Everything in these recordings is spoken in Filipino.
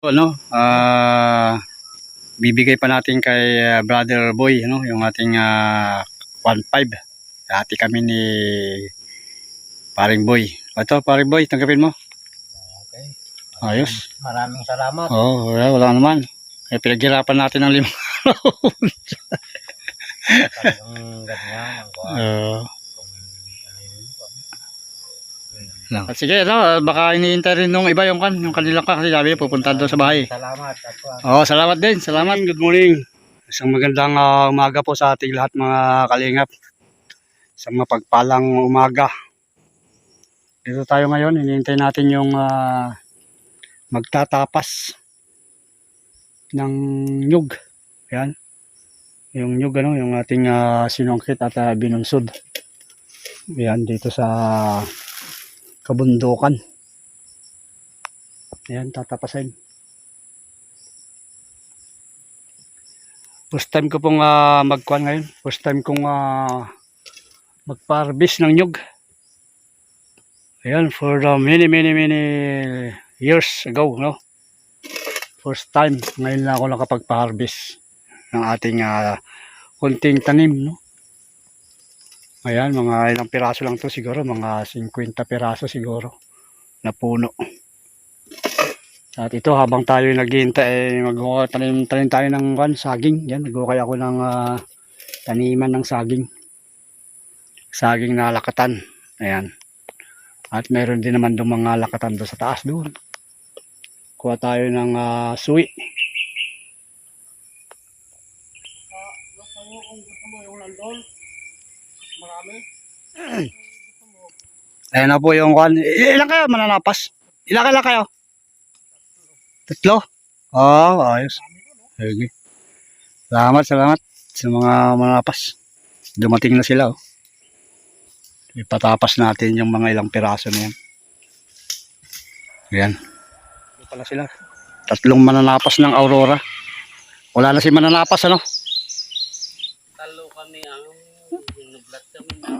ano, ah bibigay pa natin kay ah, Brother Boy, ano, yung ating ah 1.5. Dati kami ni Paring Boy. Ito, Paring Boy, tanggapin mo. Okay. Ayos. Maraming salamat. Oh, wala, wala naman. Eh, pinaghirapan natin ng lima. Talagang ganyan ang kuha. Uh, Kung ano yun, kuha. Lang. At sige, ano, baka iniintay rin nung iba yung kan, yung kanila ka kasi sabi pupunta doon sa bahay. Salamat. Oh, salamat din. Salamat. Good morning. Isang magandang ah, umaga po sa ating lahat mga kalingap. Isang mapagpalang umaga. Dito tayo ngayon. Hinihintay natin yung ah, magtatapas ng nyug. Yan. Yung nyug, ano, yung ating ah, sinungkit at ah, binunsod. Yan, dito sa kabundukan. Yan, tatapasin. First time ko pong uh, magkuhan ngayon. First time kong uh, magparbis ng nyug. Ayan, for the many, many, many years ago, no? First time, ngayon lang ako nakapagpa-harvest ng ating uh, kunting tanim, no? Ayan, mga ilang piraso lang to siguro, mga 50 piraso siguro na puno. At ito habang tayo naghihintay eh, magtanim tanim tayo ng kan, saging. Yan, nagukay ako ng ah, taniman ng saging. Saging na lakatan. Ayan. At meron din naman doon mga lakatan doon sa taas doon. Kuha tayo ng ah, suwi. Ayan na po yung kan. Ilan kayo mananapas? Ilan kayo kayo? Tatlo? Oo, oh, ayos. Sige. Salamat, salamat sa mga manapas. Dumating na sila, oh. Ipatapas natin yung mga ilang piraso na yan. Ayan. Ito pala sila. Tatlong mananapas ng Aurora. Wala na si mananapas, ano? Talo kami ang naglat kami.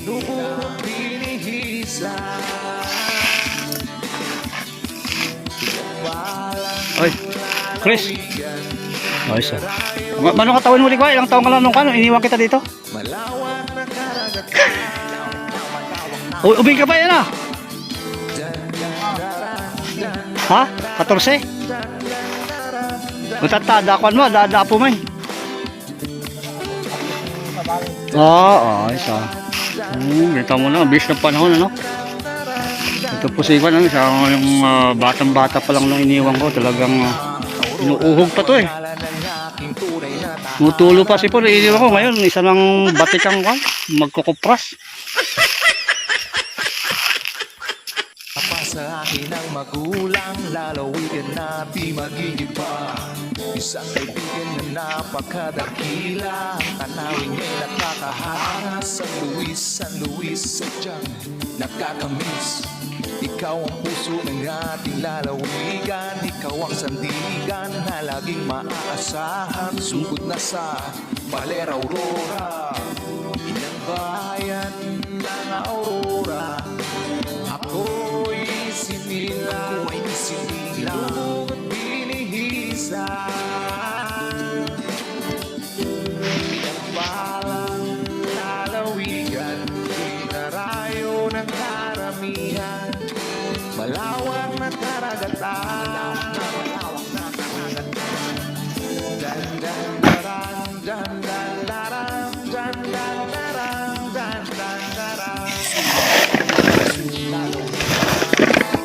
Sinubong binihisa Oy, Chris. Ayos, ah. Ma- Mano ka tawin huli ko? Ilang taong ka lang nung kano? Iniwan kita dito? Malawak na karagat U- ubing ka ba yan, ah? Ha? 14? Utata, dakuan mo, dadapo mo eh. Oo, oh, ayos ah. Hmm, kita mo na, bis na panahon ano. Ito po si Ivan, ano, siya yung ah, batang-bata pa lang nung iniwan ko, talagang uh, inuuhog pa to eh. Ng Mutulo pa si Paul, iniwan ko ngayon, isa lang batikang kan, magkukupras. Pa sa akin ang magulang Lalawigan na di magiging pa Isang kaibigan na napakadakila Tanawin niya'y nakakahanga. San Luis, San Luis Sadyang nakakamiss. Ikaw ang puso ng ating lalawigan Ikaw ang sandigan na laging maaasahan. Sugod na sa Valera Aurora Inang bayan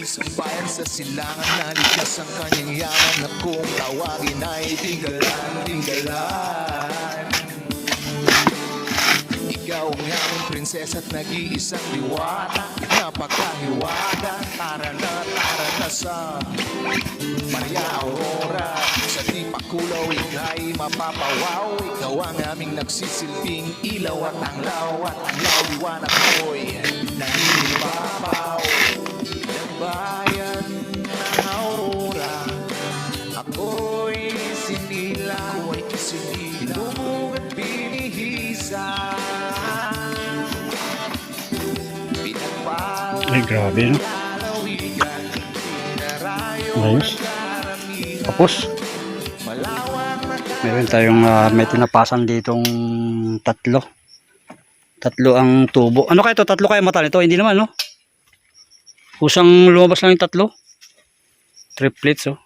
Isang bayan sa silangan na likas ang kanyang yaman Na kung tawagin ay tinggalan, tinggalan Ikaw ang aming prinsesa at nag-iisang diwata Napakahiwaga, tara na, tara na sa Maria Aurora. Sa di pakulaw, ika'y mapapawaw. Ikaw ang aming nagsisilbing ilaw at anglaw At anglaw, liwanag ko'y naninibabaw. Ng bayan ng Aurora Ako'y sinila. Ako'y sinila. Ilubog at binihisa Grabe, no? Ayos. Tapos, meron tayong ah, may tinapasan ditong tatlo. Tatlo ang tubo. Ano kaya ito? Tatlo kaya mata nito? Hindi naman, no? Kusang lumabas lang yung tatlo. Triplets, oh.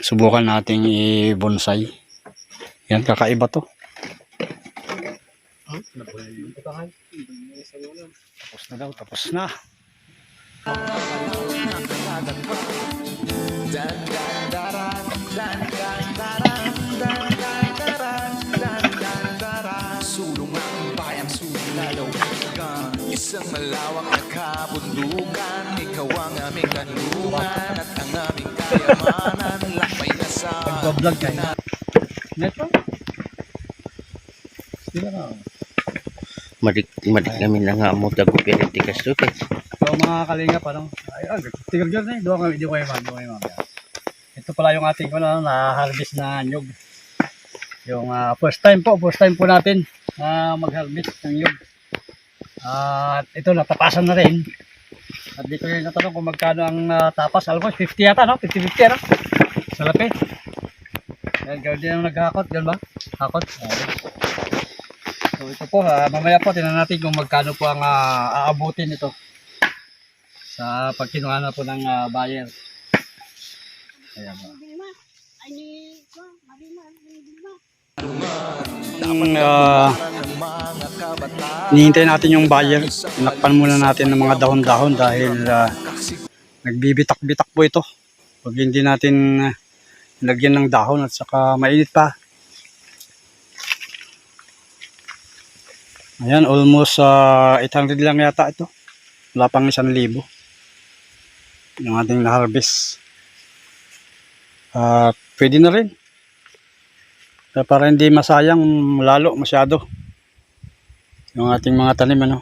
Subukan nating i-bonsai. Yan, kakaiba to. Tapos na daw, tapos na. Sulong ang bayang sulalaw Isang malawak na kabundukan Ikaw ang aming kanlungan At ang aming kayamanan Lakbay na sa Nagbablog kayo. Neto? Madik, madik namin lang nga mo tago pinitikas to kay. So mga kalinga pa no. Ay, ah, tigil dyan eh. Doon kami, di ko ko kayo ma'am. Ito pala yung ating ano, na-harvest na nyug. Yung ah, first time po, first time po natin na mag-harvest ng nyug. At ito, natapasan na rin. At di ko yung natanong kung magkano ang ah, tapas. Almost 50 yata, no? 50-50, ano? Sa lapi. Yan, gawin din ang naghakot, gano'n ba? Hakot. Ayun. So ito po, ah, mamaya po, tinan natin kung magkano po ang ah, aabutin ito sa pagkinuha na po ng ah, buyer. Ayan po. Kabataan hinihintay natin yung buyer. Nakpan muna natin ng mga dahon-dahon dahil ah, nagbibitak-bitak po ito. Pag hindi natin ah, lagyan ng dahon at saka mainit pa. Ayan, almost ah, 800 lang yata ito. Wala pang 1,000. Yung ating na-harvest. Ah, pwede na rin. Kaya para hindi masayang lalo masyado yung ating mga tanim ano.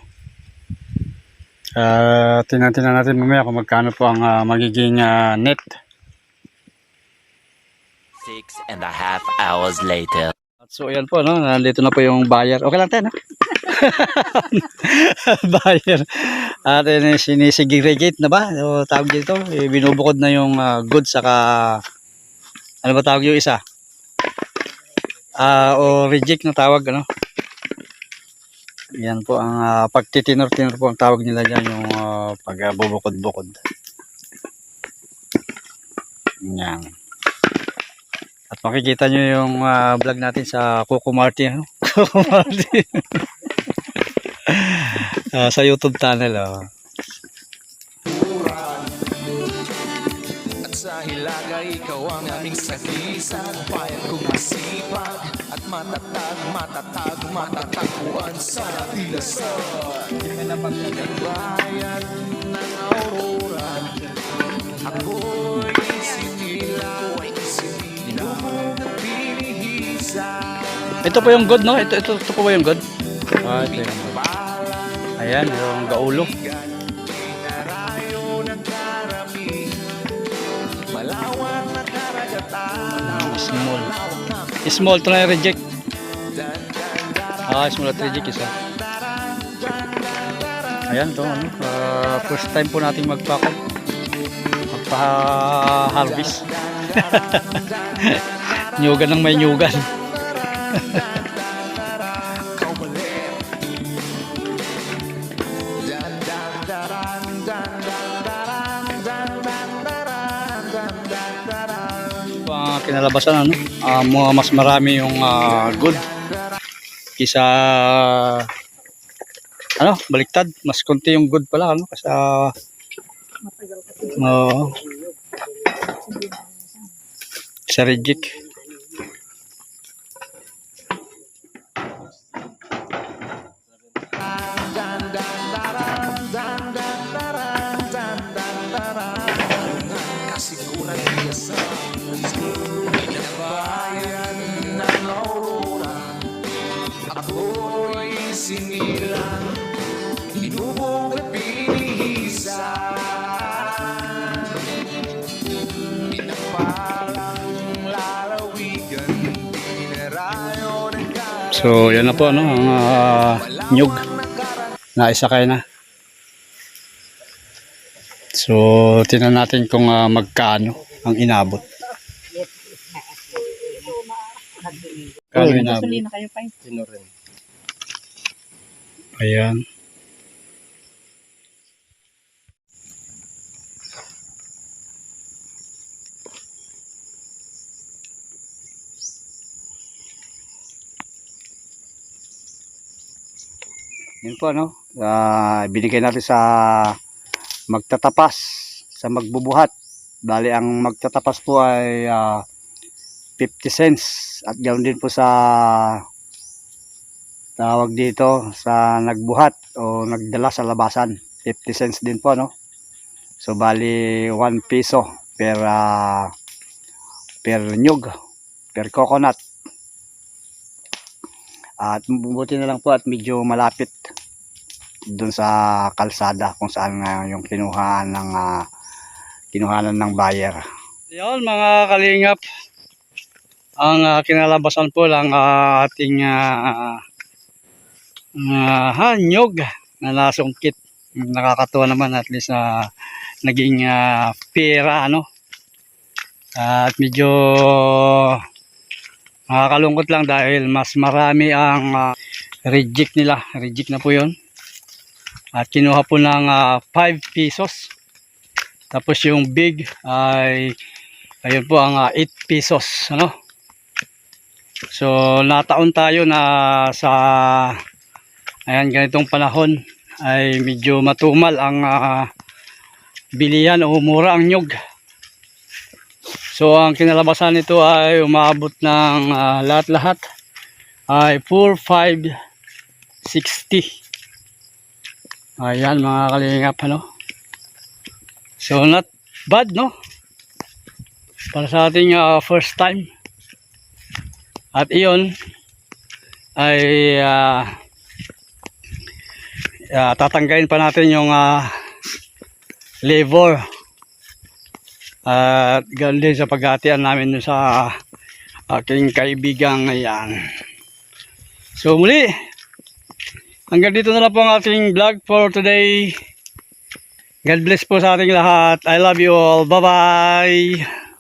Uh, tingnan tingnan natin mamaya kung magkano po ang ah, magiging ah, net. Six and a half hours later. At so ayan po no, nandito na po yung buyer. Okay lang tayo no? buyer. At uh, sinisegregate na ba? O, tawag dito, eh, binubukod na yung ah, goods saka ano ba tawag yung isa? Ah, o reject na tawag ano. Yan po ang uh, pagtitinor-tinor po ang tawag nila diyan yung ah, pagbubukod-bukod. Yan. At makikita nyo yung ah, vlog natin sa Coco Martin. Ano? Coco Martin. Ah, sa YouTube channel. Oh. At sa hilaga ikaw ang aming sagisag Bayan kong masipag At matatag, matatag, matatakuan sa tilasan Ng bayan ng Aurora Ako'y binihisa Ito po yung good, no? Ito, ito, ito po ba yung good? Ah, ito yung good. Ayan, yung gaulo. Pinarayo ng karami Malawak na karagatan Small. Small, ito na reject. Ah, small at reject isa. Ayan to, ano? ah, first time po nating magpakal. Magpa-harvest. nyugan ng may nyugan. kinalabasan ano? Mga mas marami yung ah, good kisa ano baliktad. Mas konti yung good pala ano kasi. uh, sa reject So, yan na po, no? Ang ah, nyug na isakay na. So, tingnan natin kung ah, magkano ang inabot. Kano inabot? Ayan. Yun po, no? Ah, binigay natin sa magtatapas, sa magbubuhat. Bali, ang magtatapas po ay ah, 50 cents. At ganoon din po sa tawag dito sa nagbuhat o nagdala sa labasan 50 cents din po no so bali 1 piso per ah, per nyug per coconut at buti na lang po at medyo malapit dun sa kalsada kung saan nga yung kinuhaan ng ah, kinuhanan ng buyer yun mga kalingap ang ah, kinalabasan po lang ah, ating ah, uh, hanyog na nasungkit. Nakakatuwa naman at least na naging ah, pera ano. At medyo nakakalungkot lang dahil mas marami ang ah, reject nila. Reject na po 'yon. At kinuha po ng 5 pesos. Tapos yung big ay ayun po ang 8 pesos ano. So nataon tayo na sa Ayan, ganitong panahon ay medyo matumal ang ah, bilihan o mura ang nyug. So ang kinalabasan nito ay umabot ng ah, lahat-lahat ay 4,560. Ayan mga kalingap ano. So not bad no. Para sa ating ah, first time. At iyon ay ah, Ah, tatanggayin pa natin yung uh, labor at ganoon din sa paghatian namin sa aking kaibigang ayan. So muli hanggang dito na lang po ang ating vlog for today. God bless po sa ating lahat. I love you all. Bye bye